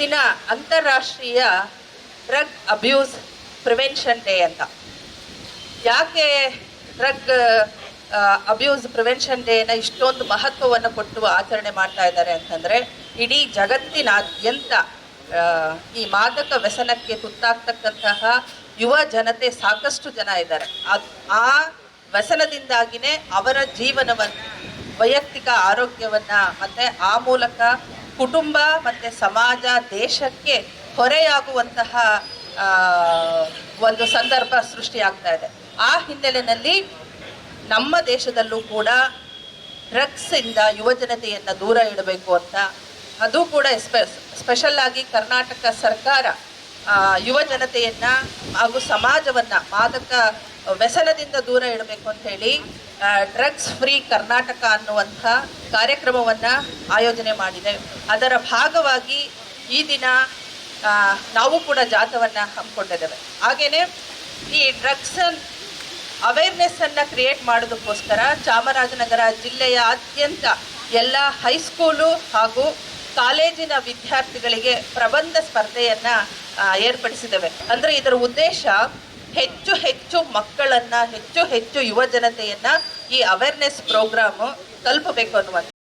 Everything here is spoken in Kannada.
ದಿನ ಅಂತಾರಾಷ್ಟ್ರೀಯ ಡ್ರಗ್ ಅಬ್ಯೂಸ್ ಪ್ರಿವೆನ್ಷನ್ ಡೇ ಅಂತ. ಯಾಕೆ ಡ್ರಗ್ ಅಬ್ಯೂಸ್ ಪ್ರಿವೆನ್ಷನ್ ಡೇನ ಇಷ್ಟೊಂದು ಮಹತ್ವವನ್ನು ಕೊಟ್ಟು ಆಚರಣೆ ಮಾಡ್ತಾ ಇದ್ದಾರೆ ಅಂತಂದರೆ, ಇಡೀ ಜಗತ್ತಿನಾದ್ಯಂತ ಈ ಮಾದಕ ವ್ಯಸನಕ್ಕೆ ತುತ್ತಾಗ್ತಕ್ಕಂತಹ ಯುವ ಜನತೆ ಸಾಕಷ್ಟು ಜನ ಇದ್ದಾರೆ. ಆ ವ್ಯಸನದಿಂದಾಗಿನೇ ಅವರ ಜೀವನವನ್ನು, ವೈಯಕ್ತಿಕ ಆರೋಗ್ಯವನ್ನು ಮತ್ತೆ ಆ ಮೂಲಕ ಕುಟುಂಬ ಮತ್ತು ಸಮಾಜ ದೇಶಕ್ಕೆ ಹೊರೆಯಾಗುವಂತಹ ಒಂದು ಸಂದರ್ಭ ಸೃಷ್ಟಿಯಾಗ್ತಾ ಇದೆ. ಆ ಹಿನ್ನೆಲೆಯಲ್ಲಿ ನಮ್ಮ ದೇಶದಲ್ಲೂ ಕೂಡ ಡ್ರಗ್ಸಿಂದ ಯುವಜನತೆಯನ್ನು ದೂರ ಇಡಬೇಕು ಅಂತ, ಅದು ಕೂಡ ಎಸ್ಪೆ ಸ್ಪೆಷಲ್ ಆಗಿ ಕರ್ನಾಟಕ ಸರ್ಕಾರ ಯುವಜನತೆಯನ್ನು ಯುವ ಜನತೆಯನ್ನ ಹಾಗೂ ಸಮಾಜವನ್ನು, ಮಾದಕ ವ್ಯಸನದಿಂದ ದೂರ ಇಡಬೇಕು ಅಂತ ಹೇಳಿ ಡ್ರಗ್ಸ್ ಫ್ರೀ ಕರ್ನಾಟಕ ಅನ್ನುವಂಥ ಕಾರ್ಯಕ್ರಮವನ್ನು ಆಯೋಜನೆ ಮಾಡಿದೆ. ಅದರ ಭಾಗವಾಗಿ ಈ ದಿನ ನಾವು ಕೂಡ ಜಾಥವನ್ನು ಹಮ್ಮಿಕೊಂಡಿದ್ದೇವೆ. ಹಾಗೆಯೇ ಈ ಡ್ರಗ್ಸ್ ಅವೇರ್ನೆಸ್ಸನ್ನು ಕ್ರಿಯೇಟ್ ಮಾಡೋದಕ್ಕೋಸ್ಕರ ಚಾಮರಾಜನಗರ ಜಿಲ್ಲೆಯ ಅತ್ಯಂತ ಎಲ್ಲ ಹೈಸ್ಕೂಲು ಹಾಗೂ ಕಾಲೇಜಿನ ವಿದ್ಯಾರ್ಥಿಗಳಿಗೆ ಪ್ರಬಂಧ ಸ್ಪರ್ಧೆಯನ್ನು ಏರ್ಪಡಿಸಿದ್ದೇವೆ. ಅಂದರೆ ಇದರ ಉದ್ದೇಶ ಹೆಚ್ಚು ಹೆಚ್ಚು ಮಕ್ಕಳನ್ನ ಹೆಚ್ಚು ಹೆಚ್ಚು ಯುವ ಜನತೆಯನ್ನು ಈ ಅವೇರ್ನೆಸ್ ಪ್ರೋಗ್ರಾಮ್ ತಲುಪಬೇಕು ಅನ್ನುವಂಥ